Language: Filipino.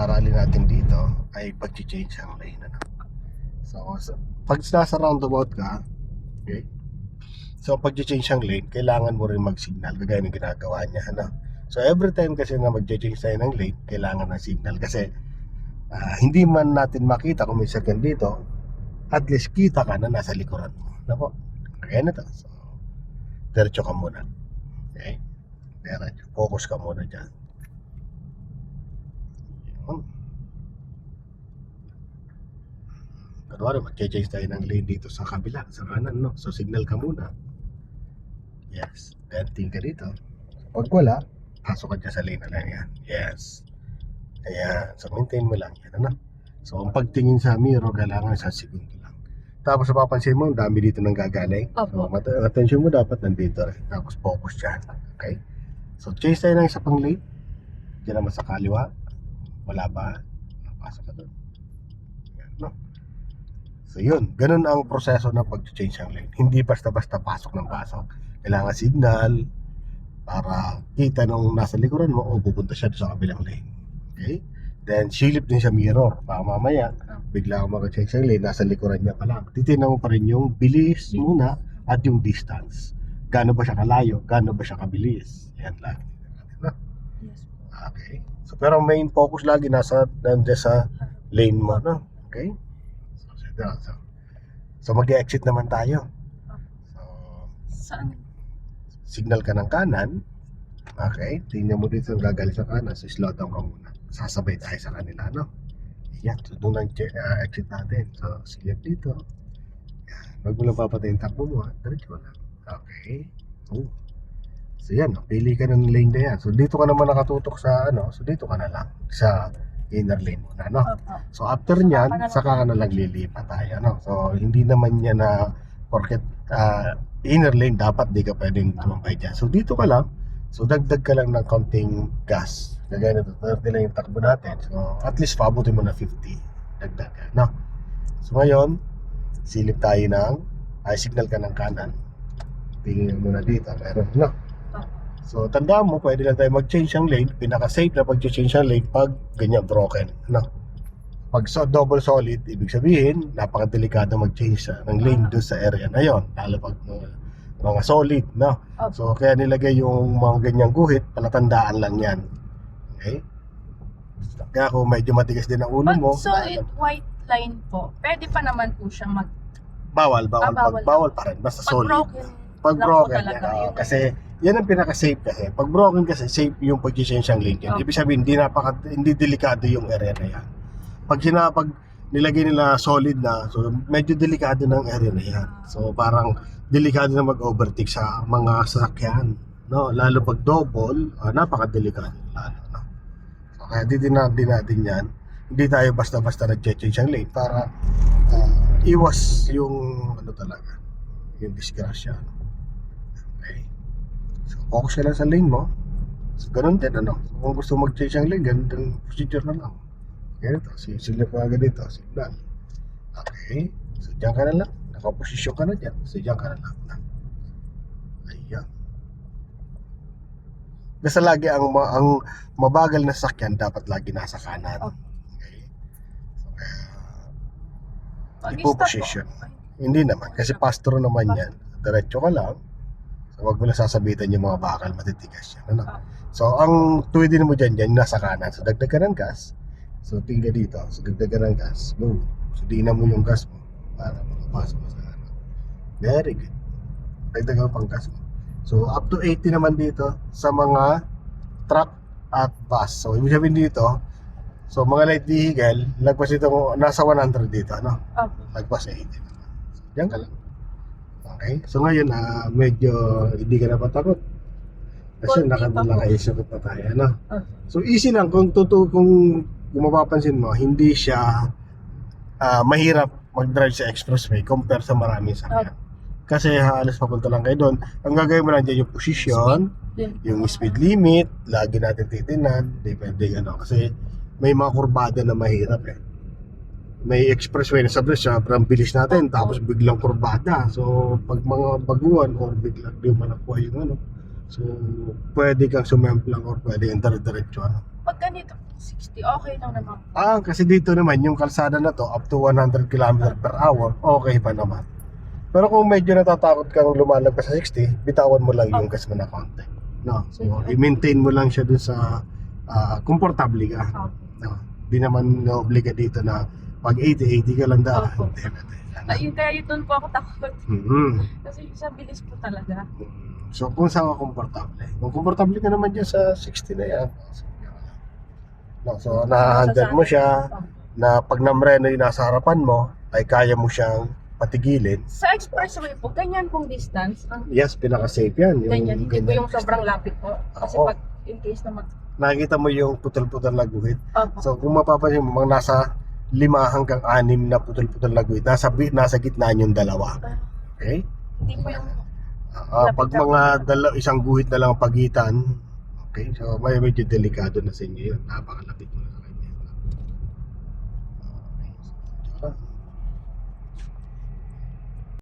aralin natin dito ay pag-change ang lane. Ano? So, so, pag nasa roundabout ka, okay, so pag-change ang lane, kailangan mo rin mag-signal, kagaya ng ginagawa niya. Ano? So, every time kasi na mag-change tayo ng lane, kailangan ng signal kasi ah, hindi man natin makita kung may second dito, at least kita ka na nasa likuran mo. Po? Kaya na to. So, diretso ka muna. Okay? Diretso. Focus ka muna dyan. Yun. Kunwari, mag-change tayo ng lane dito sa kabila, sa kanan, no? So, signal ka muna. Yes. Then, tingin ka dito. Pag wala, pasok ka dyan sa lane na lang yan. Yes. Ayan. So, maintain mo lang yan, ano? So, ang pagtingin sa mirror, kailangan sa segundo lang. Tapos, mapapansin mo, ang dami dito nang gagaling. So, Opo. mat- attention mo dapat nandito rin. Tapos, focus dyan. Okay? So, change tayo ng isa pang lane. Diyan naman sa kaliwa. Wala ba? Pasok ka doon. Yan, no? So, yun. Ganun ang proseso ng pag-change ng lane. Hindi basta-basta pasok ng pasok. Kailangan signal para kita nung nasa likuran mo o pupunta siya sa kabilang lane. Okay? Then, silip din sa mirror. Baka mamaya, bigla kang mag-change ng lane, nasa likuran niya pa lang. Titignan mo pa rin yung bilis muna at yung distance. Gaano ba siya kalayo? Gaano ba siya kabilis? Yan lang. Yes. Okay. So, pero main focus lagi nasa nandiyan sa lane mo, no? Okay? So, so, so, so mag-exit naman tayo. So, Saan? signal ka ng kanan. Okay? Tingnan mo dito ang gagaling sa kanan. So, slow down ka muna. Sasabay tayo sa kanila, no? Yan. So, doon ang ah, exit natin. So, silip dito. Yan. Huwag mo lang papatay yung takbo mo, ha? Diretso lang. Okay. Oh. So, yan. no? Pili ka ng lane na yan. So, dito ka naman nakatutok sa, ano? So, dito ka na lang. Sa inner lane muna, no? So after niyan, saka ka na lang lilipat tayo. No? So hindi naman niya na porket ah, inner lane dapat di ka pwedeng tumambay dyan. So dito ka lang, so dagdag ka lang ng konting gas. Kagaya nito, 30 lang yung takbo natin. So at least pabutin mo na 50. Dagdag ka. No? So ngayon, silip tayo ng, ay signal ka ng kanan. Tingin mo na dito. Meron, no? So, tandaan mo, pwede lang tayo mag-change ang lane. Pinaka-safe na pag-change ang lane pag ganyan broken. Ano? Pag so, double solid, ibig sabihin, napakadelikado mag-change ng lane doon sa area na yon. Lalo pag mga, mga solid, no? Opo. So, kaya nilagay yung mga ganyang guhit, palatandaan lang yan. Okay? Kaya kung medyo matigas din ang ulo Pag mo, solid white line po, pwede pa naman po siya mag... bawal, bawal, Ah, bawal pag, bawal pa rin, basta Pag solid. broken, Pag lang po broken, yan, yun. kasi yan ang pinaka-safe kasi. Pag broken kasi, safe yung pag-change ng lane yan. Okay. Ibig sabihin, hindi, napaka, hindi delikado yung area na yan. Pag sinapag nilagay nila solid na, so medyo delikado ng area na yan. So parang delikado na mag-overtake sa mga sasakyan. No? Lalo pag double, ah, napaka-delikado. Lalo, no? So kaya di din natin yan. Hindi tayo basta-basta nag-change ang lane para ah, iwas yung ano talaga, yung disgrasya. Okay. So, focus ka lang sa lane mo. So, ganun din, ano. So, kung gusto mag-change ang lane, ganun din procedure na lang. Ganito, sisilip ka agad dito, signal. Okay. So, diyan ka na lang. Nakaposisyon ka na dyan. So, diyan ka na lang. Ayan. Basta lagi ang, ma- ang mabagal na sakyan dapat lagi nasa kanan. Okay. So, kaya, pag Ipo-position. Hindi naman, kasi pastro naman yan. Diretso ka lang. So, wag mo na sasabitan yung mga bakal, matitigas yan. Ano? So, ang tuwidin mo dyan, dyan, nasa kanan. So, dagdag ka ng gas. So, tingga dito. So, dagdag ka ng gas. Go. So, diinan mo yung gas mo para makapasok mo sa ano. Very good. Dagdagan mo pang gas mo. So, up to 80 naman dito sa mga truck at bus. So, ibig sabihin dito, so mga light vehicle, lagpas ito mo, nasa 100 dito, ano? Opo. lagpas sa 80 naman. So, diyan ka lang. Okay? So ngayon, ah, medyo hindi ka na patakot. Kasi Konti pa po. nakadala pa tayo, ano? Opo. So easy lang kung totoo kung, kung mapapansin mo, hindi siya ah, mahirap mag-drive sa expressway compare sa maraming sakyan. Kasi halos papunta lang kayo doon. Ang gagawin mo lang dyan yung position, Yun. yung speed limit, lagi natin titinan, depende ano. Kasi may mga kurbada na mahirap eh. May expressway na sabi sobrang bilis natin, tapos biglang kurbada. So, pag mga baguhan or biglang di mo nakuha yung ano, so, pwede kang sumemplang or pwede kang dire-diretso ano. Pag ganito, 60, okay lang naman. Ah, kasi dito naman, yung kalsada na to, up to 100 km per hour, okay pa naman. Pero kung medyo natatakot kang lumalagpas sa 60, bitawan mo lang yung gas mo na konti. No? So, i-maintain mo lang siya dun sa ah, komportable ka. Opo. No? Di naman na-obliga dito na pag 80, 80 ka lang daan. Opo. Hindi, hindi. Ayun, kaya yun doon po ako takot. Mhm. Kasi sa bilis po talaga. So, kung saan ka komportable. Kung komportable ka naman dyan sa 60 na yan. No, so, na-handle mo siya na pag namreno yung nasa harapan mo, ay kaya mo siyang patigilin. Sa expressway po, ganyan pong distance. Ang Yes, pinaka-safe yan. Yung, ganyan, hindi po yung sobrang lapit po. Kasi Oo. pag in case na mag... Nakikita mo yung putol-putol na guhit. Opo. So, kung mapapansin mo, mga nasa lima hanggang anim na putol-putol na guhit, nasa, nasa gitna yung dalawa. Okay? Hindi po yung... Ah, pag mga dala, isang guhit na lang ang pagitan, okay, so may medyo delikado na sa inyo yun. Napakalapit mo na